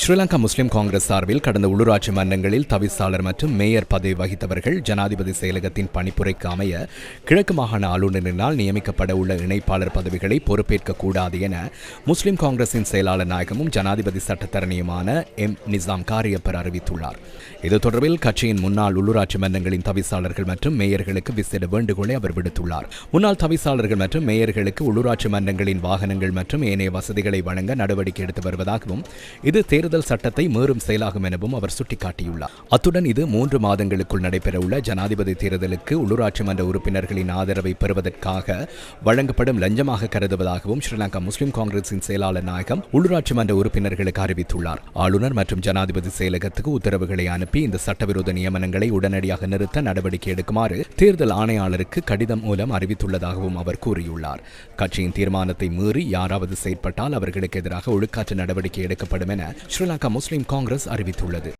ஸ்ரீலங்கா முஸ்லிம் காங்கிரஸ் சார்பில் கடந்த உள்ளூராட்சி மன்றங்களில் தவிசாளர் மற்றும் மேயர் பதவி வகித்தவர்கள் ஜனாதிபதி செயலகத்தின் பணிப்புரைக்கு அமைய கிழக்கு மாகாண ஆளுநரினால் நியமிக்கப்பட உள்ள இணைப்பாளர் பதவிகளை பொறுப்பேற்க கூடாது என முஸ்லிம் காங்கிரசின் செயலாளர் நாயகமும் ஜனாதிபதி சட்டத்தரணியுமான எம் நிசாம் காரியப்பர் அறிவித்துள்ளார். இது தொடர்பில் கட்சியின் முன்னாள் உள்ளூராட்சி மன்றங்களின் தவிசாளர்கள் மற்றும் மேயர்களுக்கு விசேட வேண்டுகோளை அவர் விடுத்துள்ளார். முன்னாள் தவிசாளர்கள் மற்றும் மேயர்களுக்கு உள்ளூராட்சி மன்றங்களின் வாகனங்கள் மற்றும் ஏனைய வசதிகளை வழங்க நடவடிக்கை எடுத்து வருவதாகவும் இது தேர்தல் சட்டத்தை மீறும் செயலாகும் எனவும் அவர் சுட்டிக்காட்டியுள்ளார். அத்துடன் இது மூன்று மாதங்களுக்குள் நடைபெறவுள்ள ஜனாதிபதி தேர்தலுக்கு உள்ளூராட்சி மன்ற உறுப்பினர்களின் ஆதரவை பெறுவதற்காக வழங்கப்படும் லஞ்சமாக கருதுவதாகவும் ஸ்ரீலங்கா முஸ்லிம் காங்கிரசின் செயலாளர் நாயகம் உள்ளூராட்சி மன்ற உறுப்பினர்களுக்கு அறிவித்துள்ளார். ஆளுநர் மற்றும் ஜனாதிபதி செயலகத்துக்கு உத்தரவுகளை அனுப்பி இந்த சட்டவிரோத நியமனங்களை உடனடியாக நிறுத்த நடவடிக்கை எடுக்குமாறு தேர்தல் ஆணையாளருக்கு கடிதம் மூலம் அறிவித்துள்ளதாகவும் அவர் கூறியுள்ளார். கட்சியின் தீர்மானத்தை மீறி யாராவது செயற்பட்டால் அவர்களுக்கு எதிராக ஒழுக்காற்று நடவடிக்கை எடுக்கப்படும் என ஸ்ரீலங்கா முஸ்லிம் காங்கிரஸ் அறிவித்துள்ளது.